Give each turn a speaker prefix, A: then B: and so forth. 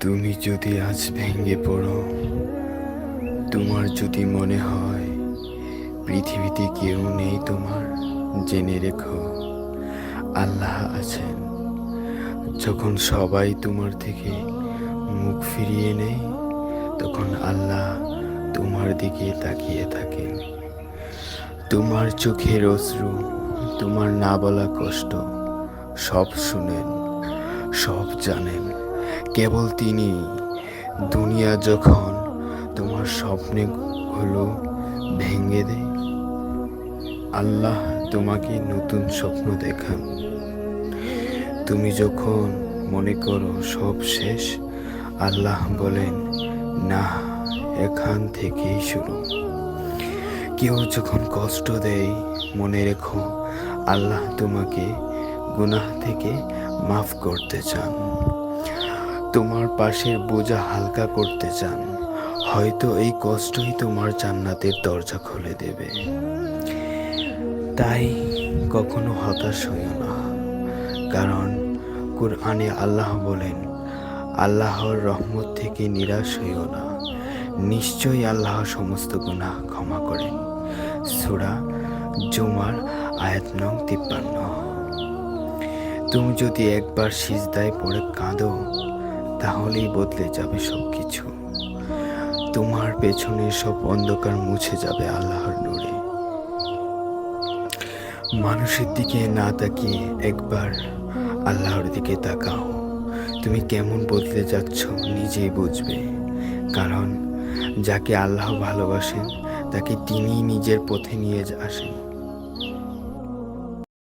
A: তুমি যদি আজ ভেঙে পড়ো, তোমার যদি মনে হয় পৃথিবীতে কেউ নেই তোমার, জেনে রেখো, আল্লাহ আছেন। যখন সবাই তোমার থেকে মুখ ফিরিয়ে নেয়, তখন আল্লাহ তোমার দিকে তাকিয়ে থাকেন। তোমার চোখের অশ্রু, তোমার না বলা কষ্ট, সব শুনেন, সব জানেন। কেবল তিনি। দুনিয়া যখন তোমার স্বপ্নে হলো ভেঙে দেয় আল্লাহ তোমাকে নতুন স্বপ্ন দেখান। তুমি যখন মনে করো সব শেষ, আল্লাহ বলেন, না, এখান থেকেই শুরু। কেউ যখন কষ্ট দেয়, মনে রেখো, আল্লাহ তোমাকে গুনাহ থেকে মাফ করতে চান। তোমার পাশের বোঝা হালকা করতে চান। হয়তো এই কষ্টই তোমার জান্নাতের দরজা খুলে দেবে। তাই কখনো হতাশ হইও না। কারণ কুরআনে আল্লাহ বলেন, আল্লাহর রহমত থেকে নিরাশ হইও না। নিশ্চয়ই আল্লাহ সমস্ত গুনাহ ক্ষমা করেন। সুরা জুমার আয়াত নং তিপ্পান্ন। তুমি যদি একবার সিজদায় পড়ে কাঁদো তাহলেই বদলে যাবে সব কিছু তোমার পেছনে সব অন্ধকার মুছে যাবে আল্লাহর নূরে। মানুষের দিকে না তাকিয়ে একবার আল্লাহর দিকে তাকাও। তুমি কেমন বদলে যাচ্ছ নিজেই বুঝবে। কারণ যাকে আল্লাহ ভালোবাসেন, তাকে তিনি নিজের পথে নিয়ে আসেন।